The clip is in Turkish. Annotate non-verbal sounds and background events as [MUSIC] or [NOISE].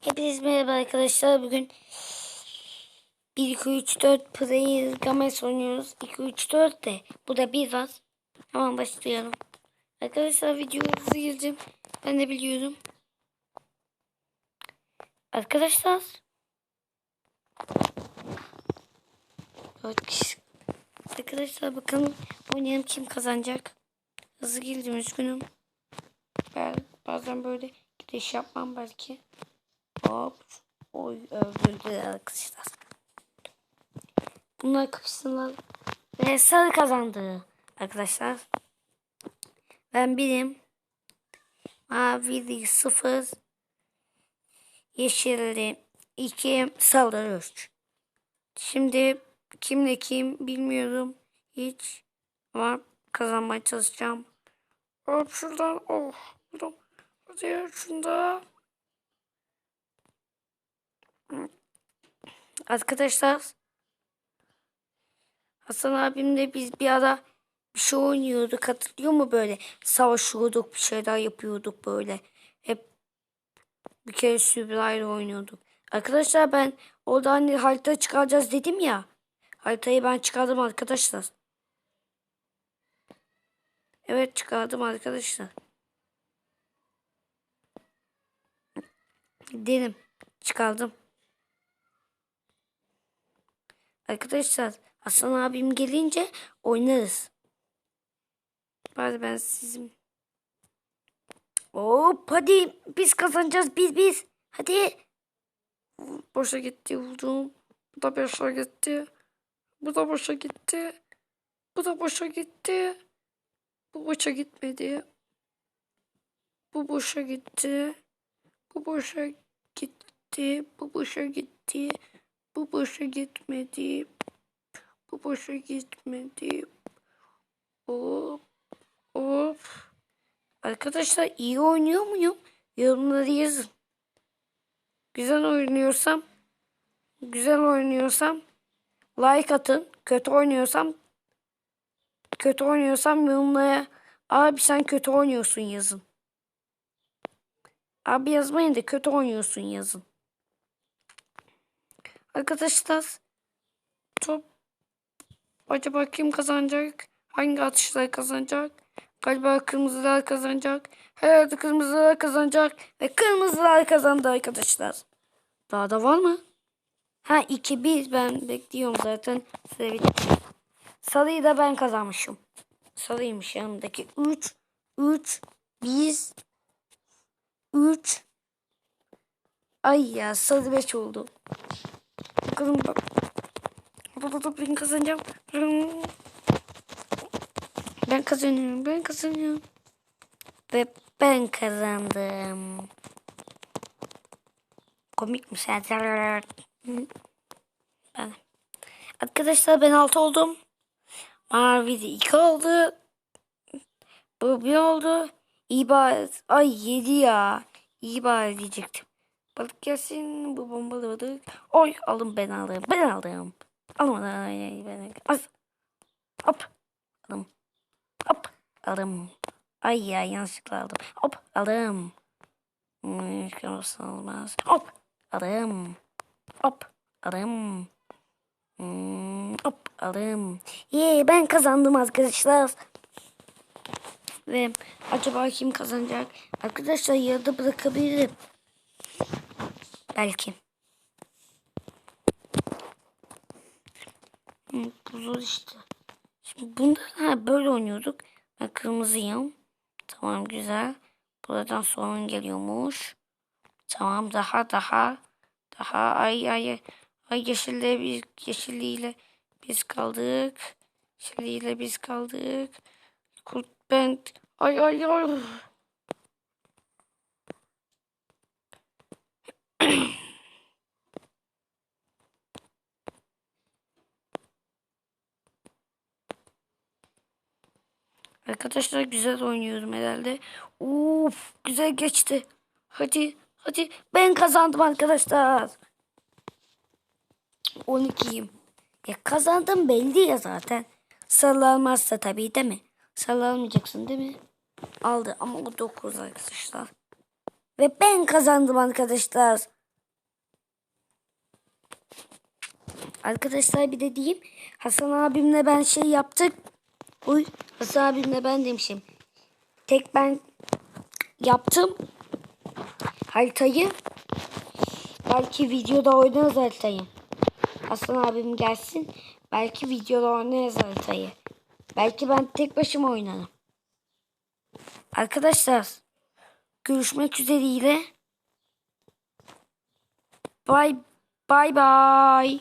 Hepiniz merhaba arkadaşlar. Bugün 1, 2, 3, 4 Player Games oynuyoruz. 2, 3, 4 de. Bu da bir var. Hemen başlayalım. Arkadaşlar videoya hızlı. Ben de biliyorum. Arkadaşlar. 4 kişi. Arkadaşlar bakalım oynayalım kim kazanacak. Hızlı girdim üzgünüm. Ben bazen böyle gidiş yapmam belki. Hop. Oy öldürdüler arkadaşlar. Bunlar kapışsınlar. Ve sarı kazandı arkadaşlar. Ben birim. Mavi sıfır. Yeşilli iki sarı üç. Şimdi kimle kim bilmiyorum hiç. Ama kazanmaya çalışacağım. Hop şuradan. Oh. Hadi şunda. Arkadaşlar Hasan abimle biz bir ara bir şey oynuyorduk hatırlıyor mu böyle savaşıyorduk bir şeyler yapıyorduk böyle hep bir kere Sübra'yla oynuyorduk. Arkadaşlar ben orada hani harita çıkaracağız dedim ya haritayı ben çıkardım arkadaşlar. Evet çıkardım arkadaşlar. Dedim çıkardım. Arkadaşlar Hasan abim gelince oynarız. Hadi ben sizin. Hop hadi biz kazanacağız biz biz. Hadi. Boşa gitti vurdum. Bu da boşa gitti. Bu da boşa gitti. Bu da boşa gitti. Bu boşa gitmedi. Bu boşa gitti. Bu boşa gitti. Bu boşa gitti. Bu boşa gitmedi. Bu boşa gitmedi. Hop. Hop. Arkadaşlar iyi oynuyor muyum? Yorumları yazın. Güzel oynuyorsam güzel oynuyorsam like atın. Kötü oynuyorsam kötü oynuyorsam yorumlara abi sen kötü oynuyorsun yazın. Abi yazmayın da kötü oynuyorsun yazın. Arkadaşlar top acaba kim kazanacak? Hangi atışlar kazanacak? Galiba kırmızılar kazanacak. Herhalde kırmızılar kazanacak. Ve kırmızılar kazandı arkadaşlar. Daha da var mı? Ha 2-1 ben bekliyorum zaten. Sarıyı da ben kazanmışım. Sarıymış yanımdaki. 3 3 1 3 Ay ya sarı 5 oldu. Bakalım bak. Ben kazanacağım. Ben kazanıyorum. Ben kazanıyorum. Ve ben kazandım. Komik mi? Ben. Arkadaşlar ben 6 oldum. Mavi de 2 oldu. Bu 1 oldu. İyi bari. Ay 7 ya. İyi bari diyecektim. Balık gelsin. Bu bombalı balık. Oy alın ben aldım. Ben aldım. Almadan ben az. Hop. Aldım. Hop. Aldım. Ay ya yanlışlıkla aldım. Hop. Aldım. Hmm, olmaz. Hop. Aldım. Hop. Aldım. Hmm, hop. Aldım. Yee ben kazandım arkadaşlar. Ve acaba kim kazanacak? Arkadaşlar yarıda bırakabilirim. Belki. Bu işte. Şimdi bunda ha, böyle oynuyorduk. Ben kırmızıyım. Tamam güzel. Buradan sorun geliyormuş. Tamam daha daha daha ay ay ay yeşille biz yeşilliyle biz kaldık. Yeşilliyle biz kaldık. Kurt ben ay ay ay. [CLEARS THROAT] Arkadaşlar güzel oynuyorum herhalde. Uf güzel geçti. Hadi hadi ben kazandım arkadaşlar. 12'yim. Ya kazandım belli ya zaten. Sallanmazsa tabii değil mi? Sallanmayacaksın değil mi? Aldı ama o 9 arkadaşlar. Ve ben kazandım arkadaşlar. Arkadaşlar bir de diyeyim. Hasan abimle ben şey yaptık. Uy Hasan abimle ben demişim. Tek ben yaptım. Haritayı. Belki videoda oynarız haritayı. Hasan abim gelsin. Belki videoda oynarız haritayı. Belki ben tek başıma oynarım. Arkadaşlar görüşmek üzereyle. Bye bye bye.